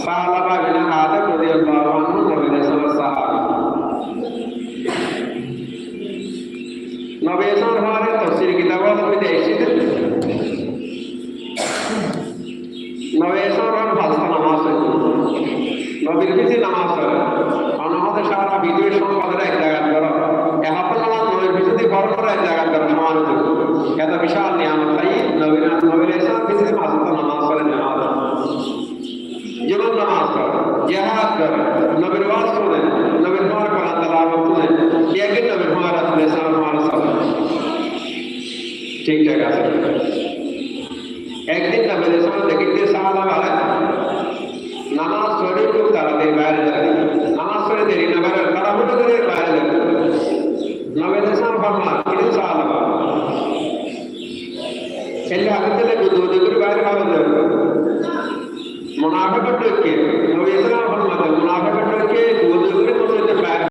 সাহাবা বিন আদম রাদিয়াল্লাহু আনহু নবী রাসূলের সাহাবী নবী হওয়ার তাফসীর কিতাবত মধ্যে এসেছে নবী হওয়ার ফালসা নামাজ নবীর নামাজ আমাদের সারা বিদেশ সম্পাদনা এক জায়গা করো এহাপন নামাজ নবীর পিছনে বড় বড় এক জায়গা করো সমান এত বিশাল নিয়ামত তাই নবীর নবীর ইসলাম পিছনে মাঝে নামাজ পড়ে নামাজ জীবন নামাজ পড়ে জেহাদ করে নবীর ওয়াজ শুনে নবীর হওয়ার কোরআন তেলাওয়াত শুনে একদিন নবীর হওয়ার রাসূল ইসলাম হওয়ার সাথে ঠিক জায়গা আছে একদিন নবীর ইসলাম দেখতে সাহাবা বলে নামাজ পড়ে খুব তাড়াতাড়ি বাইরে যাবে নামাজ পড়ে দেরি না, বাইরে তাড়াহুড়ো করে বাইরে যাবে নবীর ইসলাম ফরমান এটা সাহাবা এলে হাতে থেকে দুধ করে বাইরে Água da